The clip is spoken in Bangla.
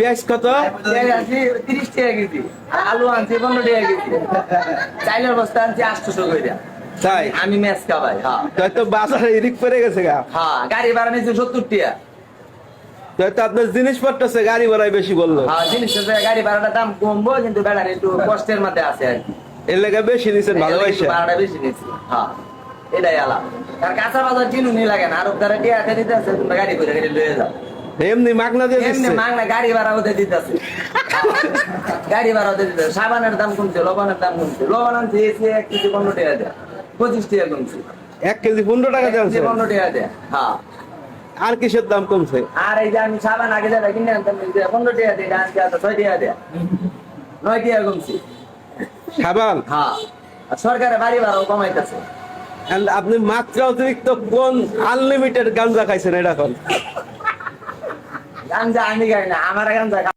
পেঁয়াজ কত? তিরিশ টাকা কেজি। আলু আনছি পনেরো টাকা কেজি। চাইলের বস্তা আনছি আটশোশো করে তাই? আমি ম্যাচ খাবাই হ্যাঁ। তো বাজারে ইরিক পড়ে গেছে গা। হ্যাঁ গাড়ি ভাড়া নিয়েছি সত্তর টাকা। তো আপনার জিনিসপত্র আছে গাড়ি ভাড়াই বেশি বলল। হ্যাঁ জিনিসের গাড়ি ভাড়াটা দাম কমবো কিন্তু বেড়ার একটু কষ্টের মধ্যে আছে আর কি। এর লেগে বেশি একটু ভালোবাসা। ভাড়াটা বেশি নিচ্ছি হ্যাঁ। এটাই আলাপ আর কাঁচা বাজার চিনুনি লাগে না আর তারা টিয়া দিতে আছে তোমরা গাড়ি করে গাড়ি লয়ে যাও। এমনি মাগনা দিয়ে এমনি মাংনা গাড়ি ভাড়া ওদের দিতেছে। গাড়ি ভাড়া ওদের দিতেছে। সাবানের দাম কমছে লবণের দাম কমছে। লবণ আনছে এসে এক কেজি পনেরো টাকা দেয়। পঁচিশ টাকা কমছে। এক কেজি পনেরো টাকা কেজি পনেরো টাকা দেয়। হ্যাঁ। আর কিসের দাম কমছে? আর এই যে আমি সাবান আগে যাবে কিনে আনতাম পনেরো টাকা দিয়ে আনছি আর ছয় টাকা দেয়। নয় টাকা কমছে। সাবান? হ্যাঁ। সরকারের বাড়ি ভাড়াও কমাইতেছে। আপনি মাত্রা অতিরিক্ত কোন আনলিমিটেড গাঞ্জা খাইছেন এটা এখন? গাঞ্জা আমি খাই না আমার গাঞ্জা